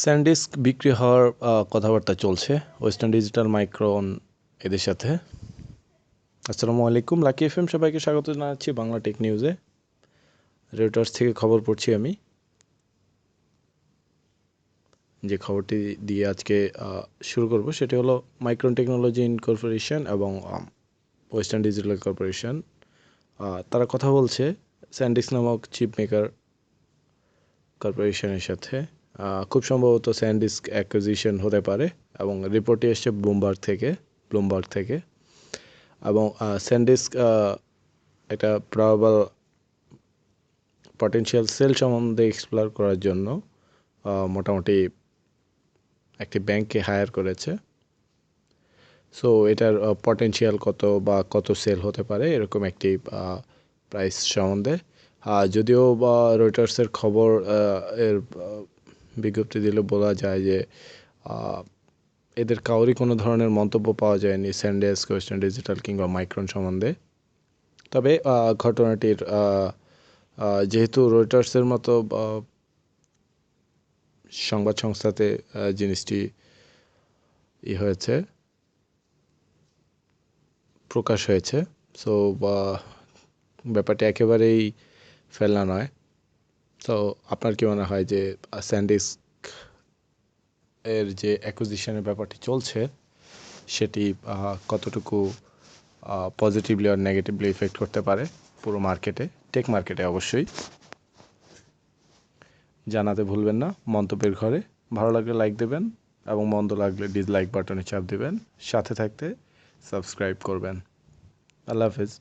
স্যান্ডিস্ক বিক্রি হওয়ার কথাবার্তা চলছে। ওয়েস্টার্ন ডিজিটাল মাইক্রোন এদের সাথে। আসসালামু আলাইকুম। লাকি এফ এম সবাইকে স্বাগত জানাচ্ছি বাংলা টেক নিউজে রেটার্স থেকে খবর পড়ছি আমি। যে খবরটি দিয়ে আজকে শুরু করব সেটি হলো মাইক্রন টেকনোলজি ইনকর্পোরেশন এবং ওয়েস্টার্ন ডিজিটাল কর্পোরেশন তারা কথা বলছে স্যান্ডিক্স নামক চিপ মেকার কর্পোরেশনের সাথে। খুব সম্ভবত স্যান্ডিস্ক অ্যাকুইজিশন হতে পারে এবং রিপোর্টটি এসছে ব্লুমবার্গ থেকে ব্লুমবার্গ থেকে। এবং স্যান্ডিস্ক একটা প্রবাল পটেনশিয়াল সেল সম্বন্ধে এক্সপ্লোর করার জন্য মোটামুটি একটি ব্যাংককে হায়ার করেছে। সো এটার পটেনশিয়াল কত বা কত সেল হতে পারে এরকম একটি প্রাইস সম্বন্ধে। যদিও বা রয়টার্সের খবর এর বিজ্ঞপ্তি দিলে বলা যায় যে এদের কাউরই কোনো ধরনের মন্তব্য পাওয়া যায়নি স্যান্ডেস্ক ওয়েস্টার্ন ডিজিটাল কিংবা মাইক্রন সম্বন্ধে। তবে ঘটনাটির যেহেতু রয়টার্সের মতো সংবাদ সংস্থাতে জিনিসটি ই হয়েছে, প্রকাশ হয়েছে, সো ব্যাপারটি একেবারেই ফেলনা নয়। তো আপনার কি মনে হয় যে স্যান্ডিস্ক এর যে অ্যাকুজিশনের ব্যাপারটি চলছে, সেটি কতটুকু পজিটিভলি আর নেগেটিভলি ইফেক্ট করতে পারে পুরো মার্কেটে টেক মার্কেটে অবশ্যই। জানাতে ভুলবেন না, মন্তব্যের ঘরে। ভালো লাগলে লাইক দেবেন এবং মন্দ লাগলে ডিসলাইক বাটনে চাপ দেবেন। সাথে থাকতে সাবস্ক্রাইব করবেন। আল্লাহ হাফেজ।